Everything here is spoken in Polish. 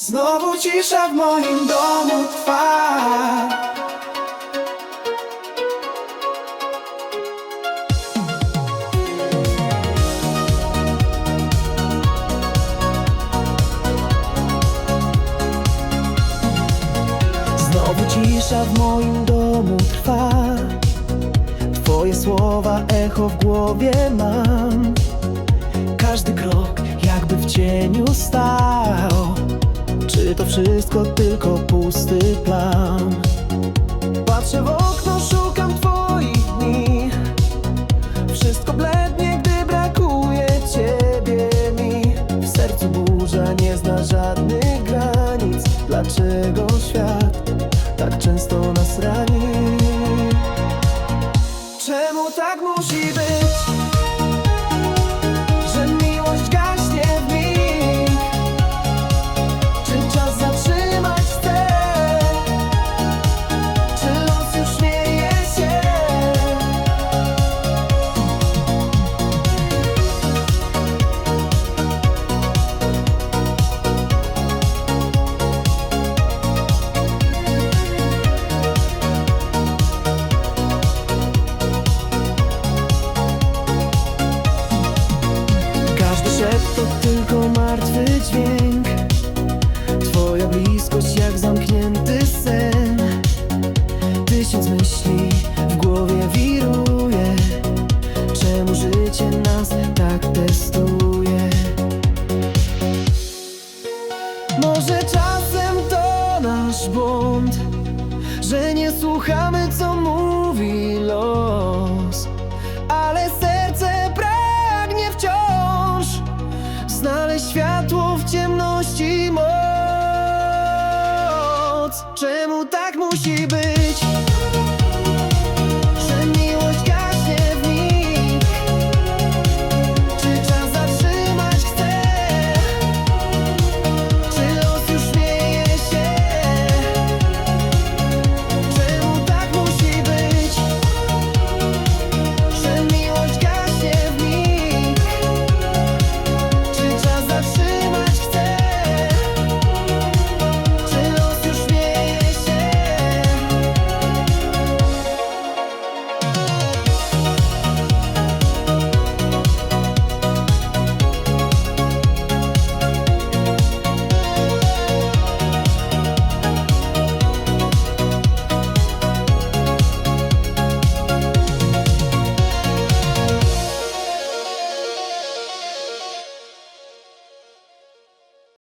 Znowu cisza w moim domu trwa. Znowu cisza w moim domu trwa. Twoje słowa echo w głowie mam. Każdy krok jakby w cieniu stał to wszystko tylko pusty plan? Patrzę w okno, szukam twoich dni Wszystko blednie, gdy brakuje ciebie mi W sercu burza nie zna żadnych granic Dlaczego świat tak często nas rani? Może czasem to nasz błąd Że nie słuchamy co mówi los Ale serce pragnie wciąż Znaleźć światło w ciemności moc Czemu tak musi być?